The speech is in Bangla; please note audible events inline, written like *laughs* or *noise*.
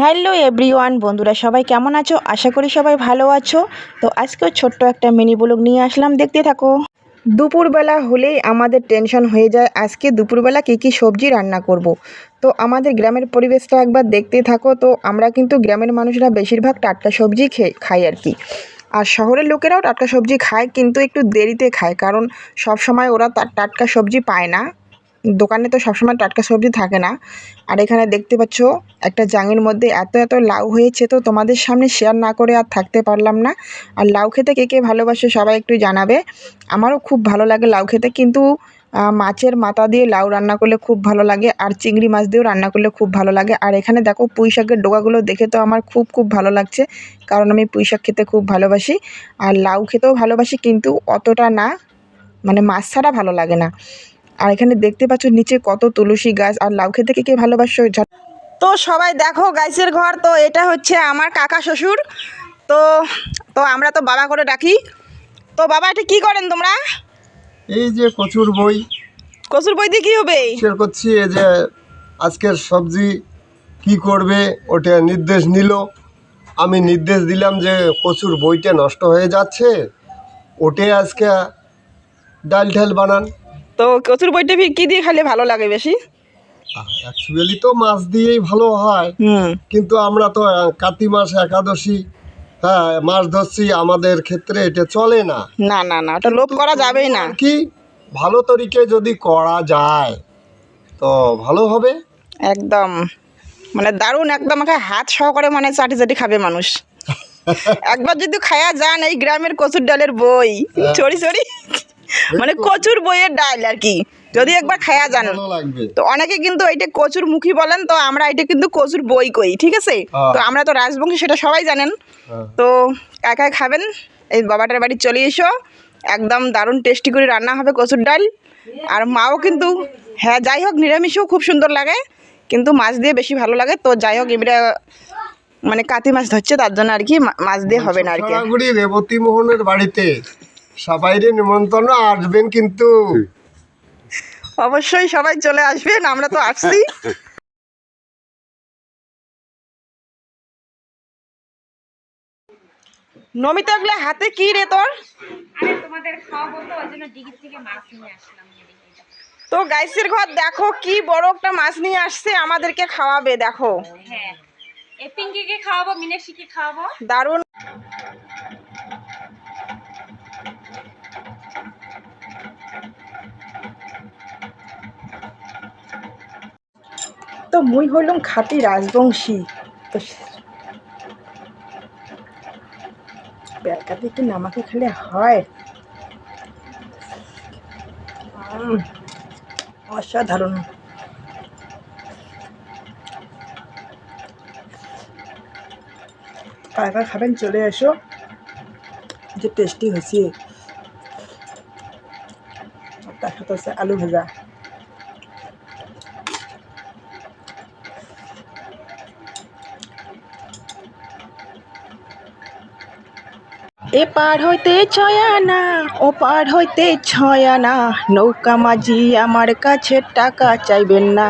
হ্যালো এভরিওয়ান, বন্ধুরা সবাই কেমন আছো? আশা করি সবাই ভালো আছো। তো আজকেও ছোট্ট একটা মিনি ব্লগ নিয়ে আসলাম, দেখতে থাকো। দুপুরবেলা হলেই আমাদের টেনশন হয়ে যায়, আজকে দুপুরবেলা কী কী সবজি রান্না করব। তো আমাদের গ্রামের পরিবেশটা একবার দেখতে থাকো। তো আমরা কিন্তু গ্রামের মানুষরা বেশিরভাগ টাটকা সবজি খেয়ে খাই আর কি। আর শহরের লোকেরাও টাটকা সবজি খায়, কিন্তু একটু দেরিতে খায়, কারণ সব সময় ওরা টাটকা সবজি পায় না। দোকানে তো সবসময় টাটকা সবজি থাকে না। আর এখানে দেখতে পাচ্ছ, একটা জাঙের মধ্যে এত এত লাউ হয়েছে তো তোমাদের সামনে শেয়ার না করে আর থাকতে পারলাম না। আর লাউ খেতে কে কে ভালোবাসে সবাই একটু জানাবে। আমারও খুব ভালো লাগে লাউ খেতে, কিন্তু মাছের মাথা দিয়ে লাউ রান্না করলে খুব ভালো লাগে আর চিংড়ি মাছ দিয়েও রান্না করলে খুব ভালো লাগে। আর এখানে দেখো পুঁই শাকের ডোকাগুলো দেখে তো আমার খুব খুব ভালো লাগছে, কারণ আমি পুঁই শাক খেতে খুব ভালোবাসি। আর লাউ খেতেও ভালোবাসি, কিন্তু অতটা না মানে মাছ ছাড়া ভালো লাগে না। আর এখানে দেখতে পাচ্ছ নিচে কত তুলসী গাছ আর লাউ খেতে কে কে ভালোবাসো তো সবাই দেখো গাইসের ঘর তো এটা হচ্ছে আমার কাকা শ্বশুর। তো তো আমরা তো বাবা করে ডাকি। তো বাবা এটা কি করেন তোমরা? এই যে কচুর বই। কচুর বই দিয়ে কি হবে? শেয়ার করছি এই যে আজকের সবজি কি করবে ওটা নির্দেশ নিল। আমি নির্দেশ দিলাম যে কচুর বইটা নষ্ট হয়ে যাচ্ছে ওটে আজকে ডাল ঢাল বানান। তো কচুর বইটা কি দিয়ে খেলে ভালো লাগে বেশি? অ্যাকচুয়ালি তো মাছ দিয়েই ভালো হয় কিন্তু আমরা তো কার্তিক মাস একাদশী হ্যাঁ মাছ ধরছি আমাদের ক্ষেত্রে এটা চলে না। না না না ওটা লোভ করা যাবেই না। কি ভালো তরিকে যদি করা যায় তো ভালো হবে। একদম। মানে দারুণ একদম আমাকে হাত সহকারে মানে চাটি চাটি খাবে মানুষ। *laughs* একবার যদি খায়া যান এই গ্রামের কচুর ডালের বই চড়ি চড়ি মানে কচুর বইয়ের ডাল আর কি। যদি একবার খায়া যান তো অনেকে কিন্তু এটা কচুর মুখী বলেন তো আমরা এটা কিন্তু কচুর বই কই ঠিক আছে? হ্যাঁ। তো আমরা তো রাজবংশী সেটা সবাই জানেন। হ্যাঁ। তো একাই খাবেন এই বাবাটার বাড়ি চলে এসো। একদম দারুণ টেস্টি করে রান্না হবে কচুর ডাল। আর মাও কিন্তু হ্যাঁ যাই হোক নিরামিষও খুব সুন্দর লাগে কিন্তু মাছ দিয়ে বেশি ভালো লাগে। তো যাই হোক এবারে মানে কাতি মাছ ধরছে তার জন্য আর কি মাছ দিয়ে হবে না আর কি। রেবতী মোহনের বাড়িতে সবাইরে নিমন্ত্রণ আসবেন কিন্তু। অবশ্যই সবাই চলে আসবেন আমরা তো আসছি। নমিতা এগুলো হাতে কি রে তোর? আরে তোমাদের খাওয়াবো তো ওই জন্য ডিগির থেকে মাছ নিয়ে আসলাম তো গাইসের ঘর দেখো কি বড় একটা মাছ নিয়ে আসছে আমাদেরকে খাওয়াবে দেখো। হ্যাঁ। এই পিঙ্কিকে খাওয়াবো মিনাক্ষীকে খাওয়াবো। দারুণ মুই হইলাম খাতি রাজবংশী। তো বেলকাতে কি নামাকে খেলে হয়। অসাধারণ। কারা খাবেন, চলে এসো। যে টেস্টি হয়েছে তার সাথে আলু ভাজা। এ পার হইতে ছয়ানা ও পার হইতে ছয়ানা নৌকা মাঝি আমার কাছে টাকা চাইবেন না।